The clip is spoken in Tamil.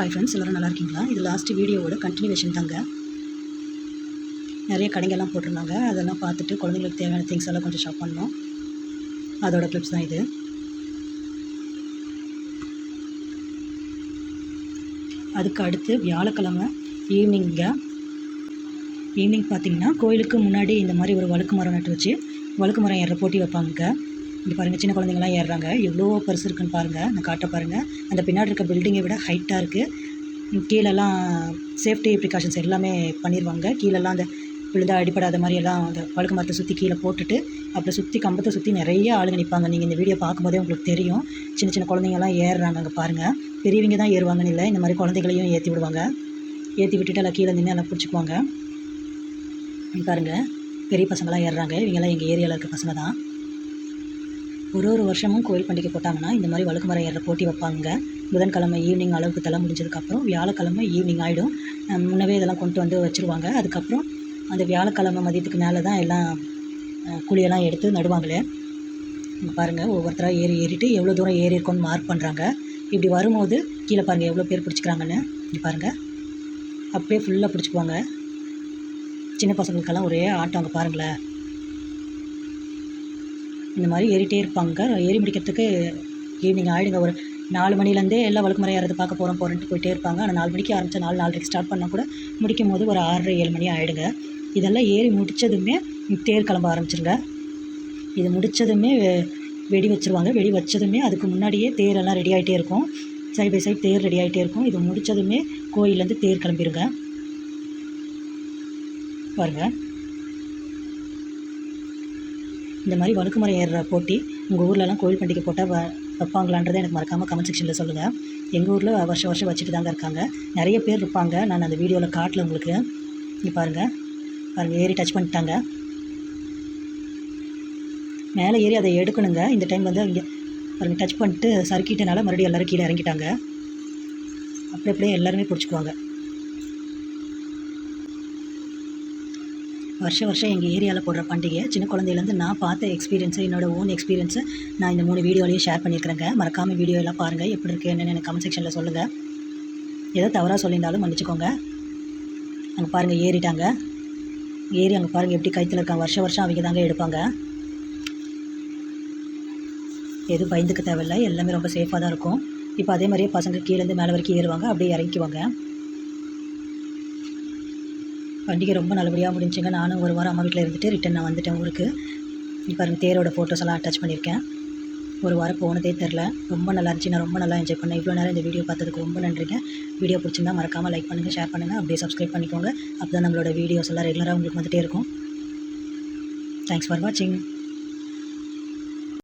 ஹாய் ஃப்ரெண்ட்ஸ் எல்லோரும் நல்லா இருக்கீங்களா? இது லாஸ்ட் வீடியோவோட கண்டினியூவேஷன் தாங்க. நிறைய கடைங்கெல்லாம் போட்டிருந்தாங்க. அதெல்லாம் பார்த்துட்டு குழந்தைங்களுக்கு தேவையான திங்ஸ் எல்லாம் கொஞ்சம் ஷாப் பண்ணோம். அதோட கிளிப்ஸ் தான் இது. அதுக்கு அடுத்து வியாழக்கிழமை ஈவினிங்க ஈவினிங் பார்த்தீங்கன்னா கோயிலுக்கு முன்னாடி இந்த மாதிரி ஒரு வழுக்கு மரம் நட்டு வச்சு வழுக்கு மரம் ஏற போட்டி வைப்பாங்க இங்கே பாருங்கள் சின்ன குழந்தைங்களாம் ஏறுறாங்க. எவ்வளோ பெருசு இருக்குன்னு பாருங்கள் நான் காட்ட பாருங்கள் அந்த பின்னாடி இருக்க பில்டிங்கை விட ஹைட்டாக இருக்குது கீழெல்லாம் சேஃப்டி ப்ரிகாஷன்ஸ் எல்லாமே பண்ணிடுவாங்க கீழெல்லாம் அந்த விழுந்தா அடிப்படாத மாதிரி எல்லாம் அந்த வழுக்கு மரத்தை சுற்றி கீழே போட்டுட்டு அப்புறம் சுற்றி கம்பத்தை சுற்றி நிறைய ஆளுங்க நிற்பாங்க நீங்கள் இந்த வீடியோ பார்க்கும்போதே உங்களுக்கு தெரியும். சின்ன சின்ன குழந்தைங்கலாம் ஏறுறாங்க அங்கே பாருங்கள் பெரியவங்க தான் ஏறுவாங்கன்னு இல்லை. இந்த மாதிரி குழந்தைகளையும் ஏற்றி விடுவாங்க. ஏற்றி விட்டுட்டு எல்லாம் கீழே நின்று எல்லாம் பிடிச்சிக்குவாங்க. பாருங்கள் பெரிய பசங்களாம் ஏறுறாங்க. இவங்கெல்லாம் எங்கள் ஏரியாவில் இருக்க பசங்க தான். ஒரு ஒரு வருஷமும் கோயில் பண்டிகை போட்டாங்கன்னா இந்த மாதிரி வழுக்கு மரம் ஏற போட்டி வைப்பாங்க. புதன்கிழமை ஈவினிங் அளவுக்கு தலை முடிஞ்சதுக்கப்புறம் வியாழக்கிழமை ஈவினிங் ஆகிடும் முன்னவே இதெல்லாம் கொண்டு வந்து வச்சுருவாங்க. அதுக்கப்புறம் அந்த வியாழக்கிழமை மதியத்துக்கு மேலே தான் எல்லாம் குழியெல்லாம் எடுத்து நடுவாங்களே. பாருங்கள் ஒவ்வொருத்தராக ஏறி ஏறிட்டு எவ்வளோ தூரம் ஏறி இருக்கோன்னு மார்க் பண்ணுறாங்க இப்படி வரும்போது கீழே பாருங்கள் எவ்வளோ பேர் பிடிச்சிக்கிறாங்கன்னு. இப்படி பாருங்கள் அப்படியே ஃபுல்லாக பிடிச்சிக்குவாங்க. சின்ன பசங்களுக்கெல்லாம் ஒரே ஆட்டம் அங்கே பாருங்களேன். இந்த மாதிரி ஏறிட்டே இருப்பாங்க. ஏறி முடிக்கிறதுக்கு ஈவினிங் ஆகிடுங்க ஒரு நாலு மணிலேருந்தே எல்லாம் வழக்கு முறை ஏறது பார்க்க போகிறோம் போகிறோன்ட்டு போயிட்டே இருப்பாங்க. ஆனால் நாலு மணிக்கு ஆரம்பித்தா நாலு நாலரைக்கு ஸ்டார்ட் பண்ணால் கூட முடிக்கும் போது ஒரு ஆறரை ஏழு மணி ஆகிடுங்க இதெல்லாம் ஏறி முடித்ததுமே தேர் கிளம்ப ஆரம்பிச்சிருங்க. இது முடித்ததுமே வெடி வச்சுருவாங்க. வெடி வச்சதுமே அதுக்கு முன்னாடியே தேரெல்லாம் ரெடி ஆகிட்டே இருக்கும். சைட் பை சைட் தேர் ரெடி ஆகிட்டே இருக்கும். இது முடித்ததுமே கோயிலேருந்து தேர் கிளம்பிடுங்க பாருங்கள் இந்த மாதிரி வழுக்கு ஏறுற போட்டி உங்கள் ஊர்லலாம் கோயில் பண்டிகை போட்டால் வ வைப்பாங்களான்றதை எனக்கு மறக்காமல் கமெண்ட் செக்ஷனில் சொல்லுங்கள் எங்கள் ஊரில் வருஷம் வருஷம் வச்சுட்டு தாங்க இருக்காங்க. நிறைய பேர் இருப்பாங்க. நான் அந்த வீடியோவில் காட்டில் உங்களுக்கு. இங்கே பாருங்கள் பாருங்கள் ஏறி டச் பண்ணிட்டாங்க. மேலே ஏறி அதை எடுக்கணுங்க. இந்த டைம் வந்து இங்கே பாருங்க டச் பண்ணிட்டு சறுக்கிட்டனால மறுபடியும் எல்லோரும் கீழே இறங்கிட்டாங்க. அப்படி அப்படியே எல்லாருமே பிடிச்சிக்குவாங்க. வருஷம் வருஷம் எங்கள் ஏரியாவில் போடுற பண்டிகை சின்ன குழந்தையிலேருந்து நான் பார்த்த எக்ஸ்பீரியன்ஸு என்னோடய ஓன் எக்ஸ்பீரியன்ஸை நான் இந்த மூணு வீடியோலையும் ஷேர் பண்ணியிருக்கிறேங்க. மறக்காமல் வீடியோ எல்லாம் பாருங்கள் எப்படி இருக்குது என்னென்னு எனக்கு கமெண்ட் செக்ஷனில் சொல்லுங்கள் ஏதோ தவறாக சொல்லியிருந்தாலும் மன்னிச்சுக்கோங்க. அங்கே பாருங்கள் ஏறிட்டாங்க. ஏறி அங்கே பாருங்கள் எப்படி கைத்தில் இருக்காங்க. வருஷம் வருஷம் அவங்க தாங்க எடுப்பாங்க. எதுவும் பயந்துக்க தேவையில்லை. எல்லாமே ரொம்ப சேஃபாக தான் இருக்கும். இப்போ அதே மாதிரியே பசங்க கீழேருந்து மேலே வரைக்கும் ஏறுவாங்க. அப்படியே இறங்கிக்குவாங்க. பண்டிகை ரொம்ப நல்லபடியாக முடிஞ்சுங்க நானும் ஒரு வாரம் அம்மா வீட்டில் இருந்துட்டு ரிட்டன் நான் வந்துட்டேன் ஊருக்கு இப்போ தேரோட ஃபோட்டோஸ் எல்லாம் அட்டாச் பண்ணியிருக்கேன். ஒரு வாரம் போனதே தெரில ரொம்ப நல்லா இருந்துச்சு. நான் ரொம்ப நல்லா என்ஜாய் பண்ணேன். இவ்வளோ நேரம் இந்த வீடியோ பார்த்ததுக்கு ரொம்ப நன்றிங்க. வீடியோ பிடிச்சிருந்தா மறக்காமல் லைக் பண்ணுங்கள் ஷேர் பண்ணுங்கள் அப்படியே சப்ஸ்கிரைப் பண்ணிக்கோங்க. அப்போ தான் நம்மளோட வீடியோஸ் எல்லாம் ரெகுலராக உங்களுக்கு வந்துகிட்டே இருக்கும். தேங்க்ஸ் ஃபார் வாட்சிங்